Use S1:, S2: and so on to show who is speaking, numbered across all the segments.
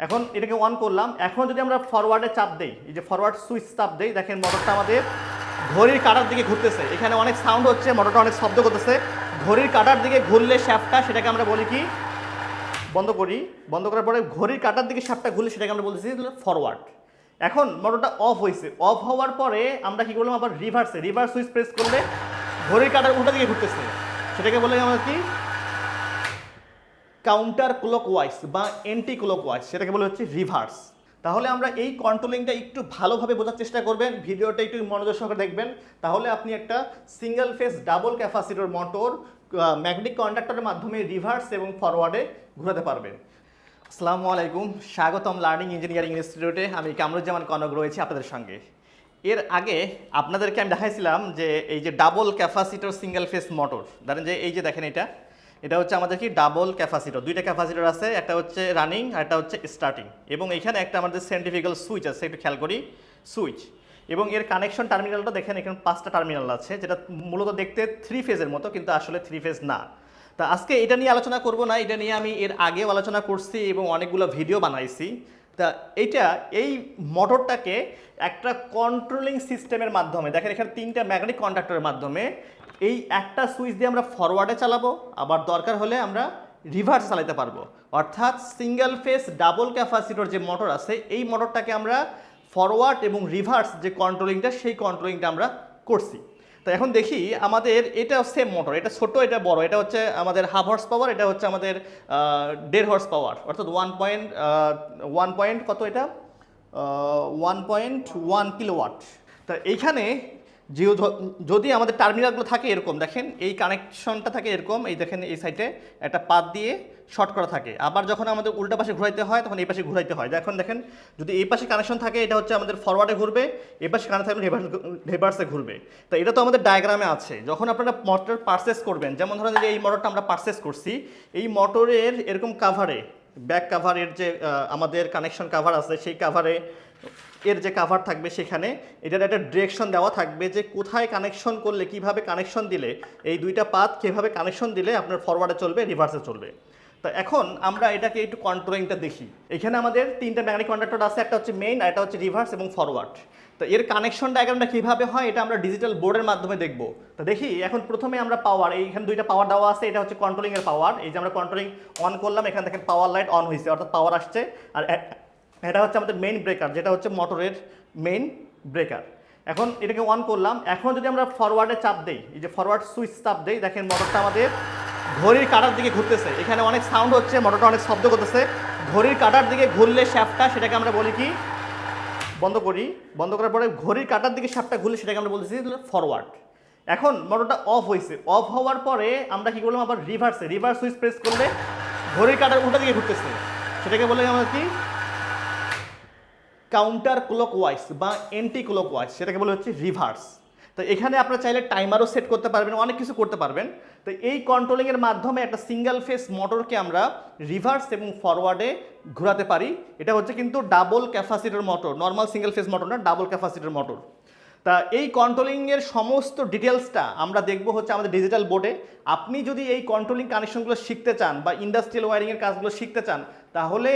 S1: এখন এটাকে অন করলাম। এখন যদি আমরা ফরওয়ার্ডে চাপ দেই, এই যে ফরওয়ার্ড সুইচ চাপ দেই, দেখেন মোটরটা আমাদের ঘড়ির কাটার দিকে ঘুরতেছে। এখানে অনেক সাউন্ড হচ্ছে মোটরটা অনেক শব্দ করতেছে। ঘড়ির কাটার দিকে ঘুরলে শ্যাপটা সেটাকে আমরা বলি কি? বন্ধ করি। বন্ধ করার পরে ঘড়ির কাটার দিকে শ্যাফটটা ঘুরলে সেটাকে আমরা বলতেছি ফরওয়ার্ড এখন মোটরটা অফ হয়েছে অফ হওয়ার পরে আমরা কি করলাম? আবার রিভার্সে রিভার্স সুইচ প্রেস করলে ঘড়ির কাটার উল্টা দিকে ঘুরতেছে। সেটাকে বলে আমরা কি? কাউন্টার ক্লক ওয়াইজ বা এন্টি ক্লক ওয়াইজ সেটাকে বলে হচ্ছে রিভার্স তাহলে আমরা এই কন্ট্রোলিংটা একটু ভালোভাবে বোঝার চেষ্টা করবেন, ভিডিওটা একটু মনোযোগ সহকারে দেখবেন। তাহলে আপনি একটা single phase double capacitor motor magnetic কন্ডাক্টরের মাধ্যমে রিভার্স এবং ফরওয়ার্ডে ঘোরাতে পারবেন। আসসালামু আলাইকুম, স্বাগতম লার্নিং ইঞ্জিনিয়ারিং ইনস্টিটিউটে আমি কামরুজ্জামান কনক রয়েছি আপনাদের সঙ্গে। এর আগে আপনাদেরকে আমি দেখাইছিলাম যে এই যে double capacitor single phase motor ধরেন যে এই যে দেখেন এটা। এটা হচ্ছে আমাদের কি? ডাবল ক্যাপাসিটর দুইটা ক্যাপাসিটর আছে, একটা হচ্ছে রানিং আর একটা হচ্ছে স্টার্টিং এবং এখানে একটা আমাদের সেন্টিফিক্যাল সুইচ আছে, একটু খেয়াল করি সুইচ এবং এর কানেকশন টার্মিনালটা দেখেন, এখানে পাঁচটা টার্মিনাল আছে, যেটা মূলত দেখতে থ্রি ফেজের মতো, কিন্তু আসলে থ্রি ফেজ না। তা আজকে এটা নিয়ে আলোচনা করব না, এটা নিয়ে আমি এর আগেও আলোচনা করছি এবং অনেকগুলো ভিডিও বানাইছি। তা এইটা, এই মোটরটাকে একটা কন্ট্রোলিং সিস্টেমের মাধ্যমে, দেখেন এখানে তিনটা ম্যাগনেটিক কন্ডাক্টরের মাধ্যমে, এই একটা সুইচ দিয়ে আমরা ফরওয়ার্ডে চালাবো, আবার দরকার হলে আমরা রিভার্স চালাতে পারব। অর্থাৎ সিঙ্গেল ফেস ডাবল ক্যাপাসিটর যে মোটর আছে, এই মোটরটাকে আমরা ফরওয়ার্ড এবং রিভার্স যে কন্ট্রোলিংটা সেই কন্ট্রোলিংটা আমরা করছি। তো এখন দেখি আমাদের এটা সেম মোটর এটা ছোট, এটা বড়, এটা হচ্ছে আমাদের হাফ হর্স পাওয়ার এটা হচ্ছে আমাদের দেড় হর্স পাওয়ার অর্থাৎ ওয়ান পয়েন্ট ওয়ান পয়েন্ট কত এটা? ওয়ান পয়েন্ট ওয়ান কিলোওয়াট তা এইখানে যে, যদি আমাদের টার্মিনালগুলো থাকে এরকম, দেখেন এই কানেকশনটা থাকে এরকম, এই দেখেন এই সাইডে একটা পাত দিয়ে শর্ট করা থাকে। আবার যখন আমাদের উল্টা পাশে ঘুরাইতে হয়, তখন এই পাশে ঘুরাইতে হয়। এখন দেখেন, যদি এই পাশে কানেকশন থাকে, এটা হচ্ছে আমাদের ফরওয়ার্ডে ঘুরবে, এই পাশে কানেকশন থাকলে রিভার্স ঘুরবে। তো এটা তো আমাদের ডায়াগ্রামে আছে। যখন আপনারা মোটর পারচেস করবেন, যেমন ধরেন যে এই মোটরটা আমরা পারচেস করছি, এই মোটরের এরকম কাভারে ব্যাক কাভারের যে আমাদের কানেকশন কাভার আছে, সেই কাভারে এর যে কাভার থাকবে সেখানে, এটার একটা ডিরেকশন দেওয়া থাকবে যে কোথায় কানেকশন করলে, কীভাবে কানেকশন দিলে, এই দুইটা পাত কীভাবে কানেকশন দিলে আপনার ফরওয়ার্ডে চলবে রিভার্সে চলবে। তো এখন আমরা এটাকে একটু কন্ট্রোলিংটা দেখি। এখানে আমাদের তিনটা ম্যাগনেটিক কন্ডাক্টর আছে, একটা হচ্ছে মেইন একটা হচ্ছে রিভার্স এবং ফরওয়ার্ড তো এর কানেকশন ডায়াগ্রামটা কীভাবে হয়, এটা আমরা ডিজিটাল বোর্ডের মাধ্যমে দেখব। তো দেখি, এখন প্রথমে আমরা পাওয়ার এইখানে দুইটা পাওয়ার দেওয়া আছে, এটা হচ্ছে কন্ট্রোলিং এর পাওয়ার এই যে আমরা কন্ট্রোলিং অন করলাম, এখানে দেখেন পাওয়ার লাইট অন হয়েছে, অর্থাৎ পাওয়ার আসছে। আর এটা হচ্ছে আমাদের মেইন ব্রেকার যেটা হচ্ছে মোটরের মেইন ব্রেকার এখন এটাকে অন করলাম, এখন যদি আমরা ফরওয়ার্ডে চাপ দেই, এই যে ফরওয়ার্ড সুইচ চাপ দেই, দেখেন মোটরটা আমাদের ঘড়ির কাটার দিকে ঘুরতেছে। এখানে অনেক সাউন্ড হচ্ছে মোটরটা অনেক শব্দ করতেছে। ঘড়ির কাটার দিকে ঘুরলে শ্যাপটা সেটাকে আমরা বলি কি? বন্ধ করি। বন্ধ করার পরে ঘড়ির কাটার দিকে শ্যাফটটা ঘুরলে সেটাকে আমরা বলতেছি ফরওয়ার্ড এখন মোটরটা অফ হয়েছে। অফ হওয়ার পরে আমরা কি করলাম? আবার রিভার্সে রিভার্স সুইচ প্রেস করলে ঘড়ির কাটার উল্টা দিকে ঘুরতেছে। সেটাকে বলে আমরা কি? কাউন্টার ক্লক ওয়াইস বা এন্টি ক্লক ওয়াইজ সেটাকে বলে হচ্ছে রিভার্স তো এখানে আপনারা চাইলে টাইমারও সেট করতে পারবেন, অনেক কিছু করতে পারবেন। তো এই কন্ট্রোলিংয়ের মাধ্যমে একটা সিঙ্গেল ফেস মোটরকে আমরা রিভার্স এবং ফরওয়ার্ডে ঘোরাতে পারি। এটা হচ্ছে কিন্তু double capacitor motor normal single phase motor না ডাবল ক্যাপাসিটর মোটর তা এই কন্ট্রোলিংয়ের সমস্ত ডিটেলসটা আমরা দেখব হচ্ছে আমাদের ডিজিটাল বোর্ডে আপনি যদি এই কন্ট্রোলিং কানেকশনগুলো শিখতে চান বা ইন্ডাস্ট্রিয়াল ওয়ারিংয়ের কাজগুলো শিখতে চান, তাহলে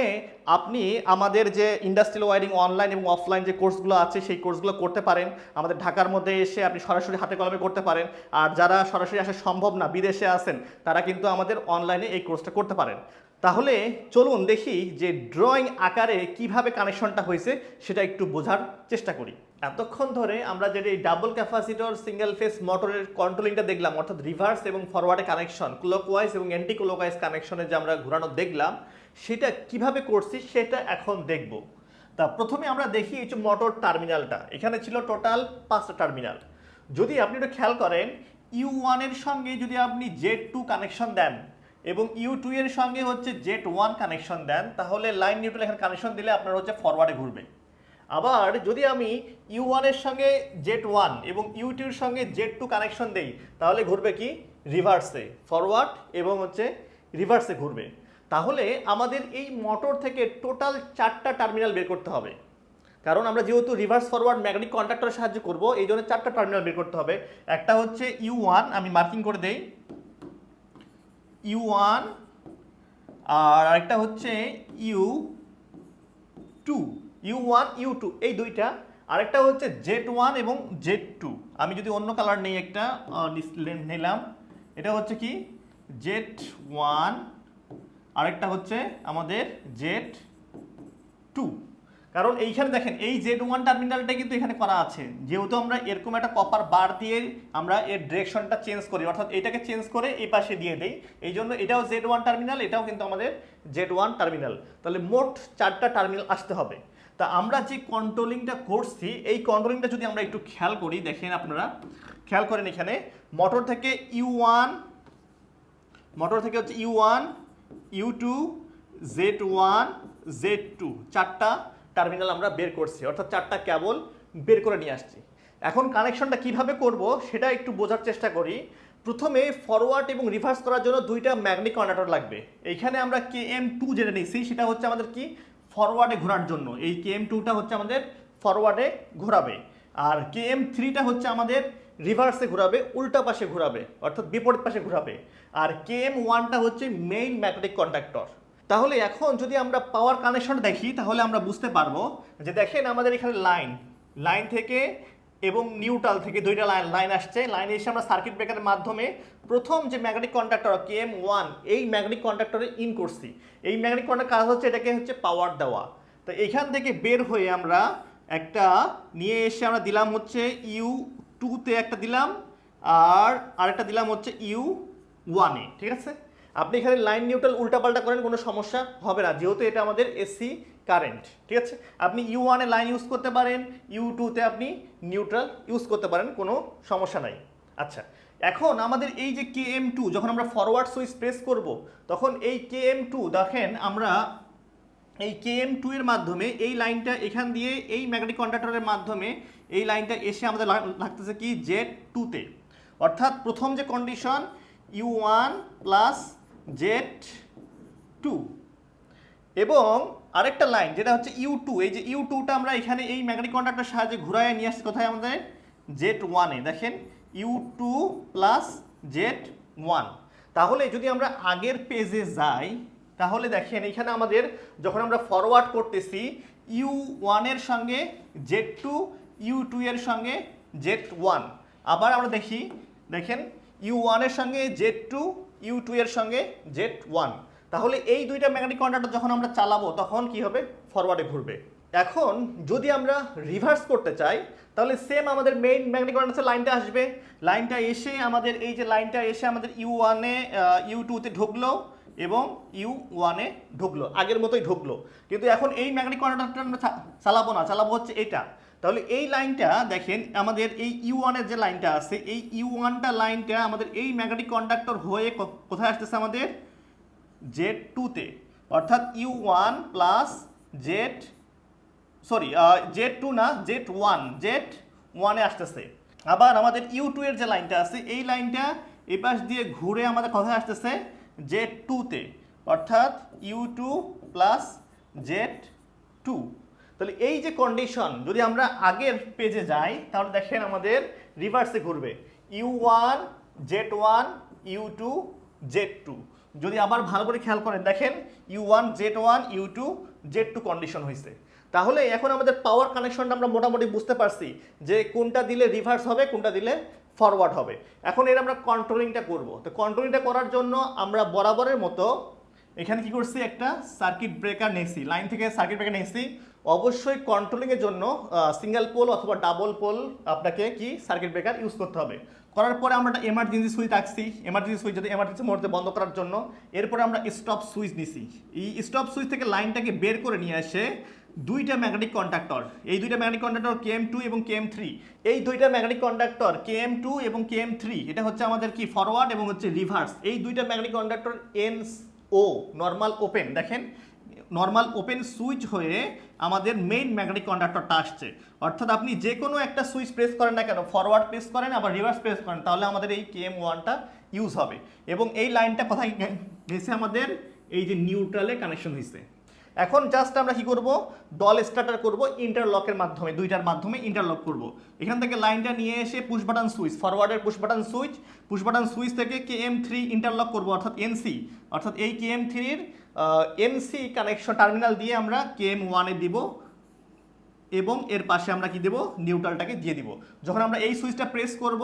S1: আপনি আমাদের যে ইন্ডাস্ট্রিয়াল ওয়ারিং অনলাইন এবং অফলাইন যে কোর্সগুলো আছে, সেই কোর্সগুলো করতে পারেন। আমাদের ঢাকার মধ্যে এসে আপনি সরাসরি হাতে কলমে করতে পারেন। আর যারা সরাসরি আসা সম্ভব না, বিদেশে আছেন তারা কিন্তু আমাদের অনলাইনে এই কোর্সটা করতে পারেন। তাহলে চলুন দেখি যে ড্রয়িং আকারে কীভাবে কানেকশনটা হয়েছে, সেটা একটু বোঝার চেষ্টা করি। এতক্ষণ ধরে আমরা যেটা এই ডাবল ক্যাপাসিটর সিঙ্গেল ফেস মোটরের কন্ট্রোলিংটা দেখলাম, অর্থাৎ রিভার্স এবং ফরওয়ার্ডে কানেকশন ক্লকওয়াইজ এবং অ্যান্টি ক্লকওয়াইজ কানেকশনে যে আমরা ঘোরানো দেখলাম, সেটা কীভাবে করছি সেটা এখন দেখব। তা প্রথমে আমরা দেখি এই যে মোটর টার্মিনালটা এখানে ছিল টোটাল পাঁচটা টার্মিনাল যদি আপনি একটু খেয়াল করেন ইউ ওয়ানের সঙ্গে যদি আপনি জেড টু কানেকশন দেন এবং ইউ টু এর সঙ্গে হচ্ছে জেট ওয়ান কানেকশন দেন, তাহলে লাইন নিউট্রাল এখানে কানেকশন দিলে আপনার হচ্ছে ফরওয়ার্ডে ঘুরবে আবার যদি আমি ইউ ওয়ানের সঙ্গে জেট ওয়ান এবং ইউ টুর সঙ্গে জেট টু কানেকশন দেই, তাহলে ঘুরবে কি? রিভার্সে ফরওয়ার্ড এবং হচ্ছে রিভার্সে ঘুরবে। তাহলে আমাদের এই মোটর থেকে টোটাল চারটা টার্মিনাল বের করতে হবে। কারণ আমরা যেহেতু রিভার্স ফরওয়ার্ড ম্যাগনেটিক কন্ট্রাক্টরের সাহায্য করব এই জন্য চারটা টার্মিনাল বের করতে হবে। একটা হচ্ছে ইউ ওয়ান আমি মার্কিং করে দেই। ইউ ওয়ান আর আরেকটা হচ্ছে U two, U one, U two, এই দুইটা। আরেকটা হচ্ছে জেড ওয়ান এবং জেড টু। আমি যদি অন্য কালার নেই একটা নিলাম। এটা হচ্ছে কি? Z one. আরেকটা হচ্ছে আমাদের জেড টু। কারণ এইখানে দেখেন, এই জেড ওয়ান টার্মিনালটা কিন্তু এখানে করা আছে। যেহেতু আমরা এরকম একটা কপার বার দিয়ে আমরা এর ডিরেকশনটা চেঞ্জ করি, অর্থাৎ এটাকে চেঞ্জ করে এই পাশে দিয়ে দেই। এই জন্য এটাও জেড ওয়ান টার্মিনাল এটাও কিন্তু আমাদের জেড ওয়ান টার্মিনাল তাহলে মোট চারটা টার্মিনাল আসতে হবে। তা আমরা যে কন্ট্রোলিংটা করছি, এই কন্ট্রোলিংটা যদি আমরা একটু খেয়াল করি, দেখেন আপনারা, খেয়াল করেন এখানে মোটর থেকে ইউ ওয়ান মোটর থেকে হচ্ছে U one U two Z one Z two চারটা টার্মিনাল আমরা বের করছি, অর্থাৎ চারটা কেবল বের করে নিয়ে আসছি। এখন কানেকশনটা কীভাবে করব সেটা একটু বোঝার চেষ্টা করি। প্রথমে ফরওয়ার্ড এবং রিভার্স করার জন্য দুইটা ম্যাগনেটিক কন্ডাক্টর লাগবে। এইখানে আমরা কে এম টু যেটা নিয়েছি, সেটা হচ্ছে আমাদের কি? ফরওয়ার্ডে ঘোরার জন্য। এই কে এম টুটা হচ্ছে আমাদের ফরওয়ার্ডে ঘোরাবে। আর কে এম থ্রিটা হচ্ছে আমাদের রিভার্সে ঘোরাবে, উল্টা পাশে ঘোরাবে, অর্থাৎ বিপরীত পাশে ঘোরাবে। আর কে এম ওয়ানটা হচ্ছে মেইন ম্যাগনেটিক কন্ডাক্টর তাহলে এখন যদি আমরা পাওয়ার কানেকশন দেখি, তাহলে আমরা বুঝতে পারব যে দেখেন আমাদের এখানে লাইন লাইন থেকে এবং নিউট্রাল থেকে দুইটা লাইন লাইন আসছে। লাইন এসে আমরা সার্কিট ব্রেকারের মাধ্যমে প্রথম যে magnetic conductor K M one এই ম্যাগনেটিক কন্ডাক্টরে ইন করছি। এই ম্যাগনেটিক কন্ডাক্টর কাজ হচ্ছে এটাকে হচ্ছে পাওয়ার দেওয়া। তো এখান থেকে বের হয়ে আমরা একটা নিয়ে এসে আমরা দিলাম হচ্ছে ইউ টুতে একটা দিলাম, আর আরেকটা দিলাম হচ্ছে ইউ ওয়ানে ঠিক আছে? আপনি এখানে লাইন নিউট্রাল উল্টাপাল্টা করেন, কোনো সমস্যা হবে না। যেহেতু এটা আমাদের এসি কারেন্ট ঠিক আছে? আপনি ইউ ওয়ানে লাইন ইউজ করতে পারেন ইউ টুতে আপনি নিউট্রাল ইউজ করতে পারেন, কোনো সমস্যা নাই। আচ্ছা এখন আমাদের এই যে কে এম টু যখন আমরা ফরওয়ার্ড সুইচ প্রেস করব, তখন এই কে এম টু দেখেন আমরা এই কে এম টু এর মাধ্যমে এই লাইনটা এখান দিয়ে, এই ম্যাগনেটিক কন্ডাক্টরের মাধ্যমে এই লাইনটা এসে আমাদের লাগ- লাগতেছে কি? জেড টুতে অর্থাৎ প্রথম যে condition U one plus Z two এবং আরেকটা লাইন, যেটা হচ্ছে ইউ টু এই যে ইউ টুটা আমরা এখানে এই ম্যাগনেটিক কন্ডাক্টর সাহায্যে ঘুরায় নিয়ে আসছি কোথায় আমাদের? জেড ওয়ানে দেখেন U two plus Z one তাহলে যদি আমরা আগের পেজে যাই, তাহলে দেখেন এখানে আমাদের যখন আমরা ফরওয়ার্ড করতেছি ইউ ওয়ানের সঙ্গে জেড টু ইউ টু এর সঙ্গে জেড ওয়ান আবার আমরা দেখি, দেখেন ইউ ওয়ানের সঙ্গে জেড টু ইউ টু এর সঙ্গে জেড ওয়ান তাহলে এই দুইটা ম্যাগনেটিক কন্ডাক্টর যখন আমরা চালাবো, তখন কি হবে? ফরওয়ার্ডে ঘুরবে। এখন যদি আমরা রিভার্স করতে চাই, তাহলে সেম আমাদের মেইন ম্যাগনেটিক কন্ডাক্টর লাইনটা আসবে। লাইনটা এসে আমাদের, এই যে লাইনটা এসে আমাদের ইউ ওয়ানে ইউ টুতে ঢুকলো। এবং ইউ ওয়ানে ঢুকলো, আগের মতোই ঢুকলো। কিন্তু এখন এই ম্যাগনেটিক কন্ডাক্টরটা আমরা চালাবো না, চালাবো হচ্ছে এটা। তাহলে এই লাইনটা দেখেন, আমাদের এই ইউ ওয়ানের যে লাইনটা আছে, এই ইউ ওয়ানটা লাইনটা আমাদের এই ম্যাগনেটিক কন্ডাক্টর হয়ে কোথায় আসতেছে আমাদের? জেড টুতে অর্থাৎ U one plus Z, sorry Z two না, জেড ওয়ান, জেড ওয়ানে আসতেছে। আবার আমাদের ইউ টু এর যে লাইনটা আছে, এই লাইনটা এই পাশ দিয়ে ঘুরে আমাদের কোথায় আসতেছে? জেড টুতে, অর্থাৎ U two plus Z two. তাহলে এই যে কন্ডিশন, যদি আমরা আগের পেজে যাই, তাহলে দেখেন আমাদের রিভার্সে ঘুরবে। U one, Z one, U two, Z two. যদি আবার ভালো করে খেয়াল করেন, দেখেন U one, Z one, U two, Z two condition হয়েছে। তাহলে এখন আমাদের পাওয়ার কানেকশনটা আমরা মোটামুটি বুঝতে পারছি যে কোনটা দিলে রিভার্স হবে, কোনটা দিলে ফরওয়ার্ড হবে। এখন এর আমরা কন্ট্রোলিংটা করব। তো কন্ট্রোলিংটা করার জন্য আমরা বরাবরের মতো এখানে কি করছি? একটা সার্কিট ব্রেকার নিয়েছি। লাইন থেকে সার্কিট ব্রেকার নিয়েছি। অবশ্যই কন্ট্রোলিংয়ের জন্য সিঙ্গেল পোল অথবা ডাবল পোল আপনাকে কি সার্কিট ব্রেকার ইউজ করতে হবে। করার পরে আমরা একটা এমার্জেন্সি সুইচ রাখছি এমার্জেন্সি সুইচ যদি এমার্জেন্সি মুহূর্তে বন্ধ করার জন্য, এরপরে আমরা স্টপ সুইচ নিছি। এই স্টপ সুইচ থেকে লাইনটাকে বের করে নিয়ে এসে দুইটা ম্যাগনেটিক কন্ডাক্টর এই দুইটা magnetic conductor K M two এবং কে এম থ্রি এই দুইটা magnetic conductor K M two এবং কে এম থ্রি এটা হচ্ছে আমাদের কি ফরওয়ার্ড এবং হচ্ছে রিভার্স এই দুইটা magnetic conductor N O normal open দেখেন নর্মাল ওপেন সুইচ হয়ে আমাদের মেইন ম্যাগনেটিক কন্ডাক্টরটা আসছে। অর্থাৎ আপনি যে কোনো একটা সুইচ প্রেস করেন না কেন ফরওয়ার্ড প্রেস করেন, আবার রিভার্স প্রেস করেন, তাহলে আমাদের এই কে এম ওয়ানটা ইউজ হবে। এবং এই লাইনটা কোথায় গেছে আমাদের? এই যে নিউট্রালে কানেকশন হয়েছে এখন জাস্ট আমরা কি করব? ডল স্টার্টার করব ইন্টারলকের মাধ্যমে, দুইটার মাধ্যমে ইন্টারলক করব। এখান থেকে লাইনটা নিয়ে এসে push button switch ফরওয়ার্ডের push button switch push button switch থেকে কে এম থ্রি ইন্টারলক করব, অর্থাৎ এনসি অর্থাৎ এই কে এম থ্রির এনসি কানেকশন টার্মিনাল দিয়ে আমরা কে এম ওয়ানে দিব, এবং এর পাশে আমরা কি দেব? নিউট্রালটাকে দিয়ে দিব। যখন আমরা এই সুইচটা প্রেস করব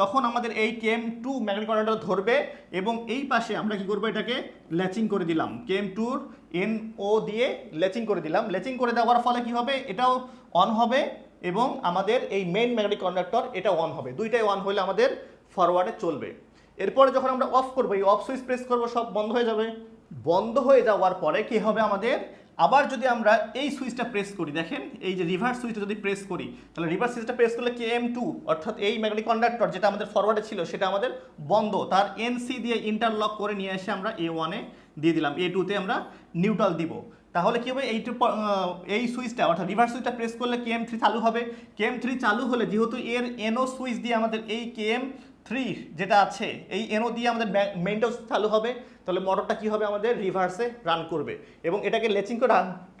S1: তখন আমাদের এই কেম টু ম্যাগনেটিক কন্ডাক্টর ধরবে এবং এই পাশে আমরা কি করব এটাকে ল্যাচিং করে দিলাম। কেম টুর এন ও দিয়ে ল্যাচিং করে দিলাম। ল্যাচিং করে দেওয়ার ফলে কি হবে? এটাও অন হবে এবং আমাদের এই মেইন ম্যাগনেটিক কন্ডাক্টর এটা অন হবে। দুইটাই অন হলে আমাদের ফরওয়ার্ডে চলবে। এরপরে যখন আমরা অফ করব, এই অফ সুইচ প্রেস করব, সব বন্ধ হয়ে যাবে। বন্ধ হয়ে যাওয়ার পরে কি হবে আমাদের? আবার যদি আমরা এই সুইচটা প্রেস করি, দেখেন, এই যে রিভার্স সুইচটা যদি প্রেস করি, তাহলে রিভার্স সুইচটা প্রেস করলে কে এম টু অর্থাৎ এই ম্যাগনেটিক কন্ডাক্টর যেটা আমাদের ফরওয়ার্ডে ছিল, সেটা আমাদের বন্ধ। তার এনসি দিয়ে ইন্টারলক করে নিয়ে এসে আমরা এ ওয়ানে দিয়ে দিলাম। এ টুতে আমরা নিউট্রাল দিব। তাহলে কি হবে? এই টু- এই সুইচটা, অর্থাৎ রিভার্স সুইচটা প্রেস করলে কে এম থ্রি চালু হবে? কে এম থ্রি চালু হলে, যেহেতু এর এনও সুইচ দিয়ে আমাদের এই কে এম থ্রি যেটা আছে, এই এনও দিয়ে আমাদের মেইনটাও চালু হবে, তাহলে মোটরটা কি হবে আমাদের? রিভার্সে রান করবে। এবং এটাকে লেচিং করে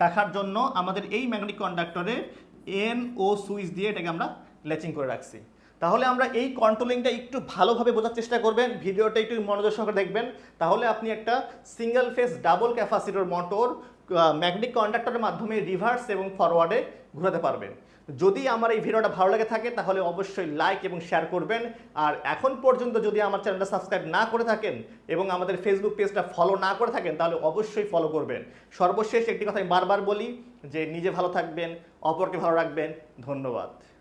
S1: রাখার জন্য আমাদের এই ম্যাগনেটিক কন্ডাক্টরে এন ও সুইচ দিয়ে এটাকে আমরা লেচিং করে রাখছি। তাহলে আমরা এই কন্ট্রোলিংটা একটু ভালোভাবে বোঝার চেষ্টা করবেন, ভিডিওটা একটু মনোযোগ সহকারে দেখবেন। তাহলে আপনি একটা single phase double capacitor motor magnetic কন্ডাক্টরের মাধ্যমে রিভার্স এবং ফরওয়ার্ডে ঘোরাতে পারবেন। যদি আমার এই ভিডিওটা ভালো লাগে থাকে, তাহলে অবশ্যই লাইক এবং শেয়ার করবেন। আর এখন পর্যন্ত যদি আমার চ্যানেলটা সাবস্ক্রাইব না করে থাকেন এবং আমাদের ফেসবুক পেজটা ফলো না করে থাকেন, তাহলে অবশ্যই ফলো করবেন। সর্বশেষ একটি কথা আমি বারবার বলি, যে নিজে ভালো থাকবেন, অপরকে ভালো রাখবেন। ধন্যবাদ।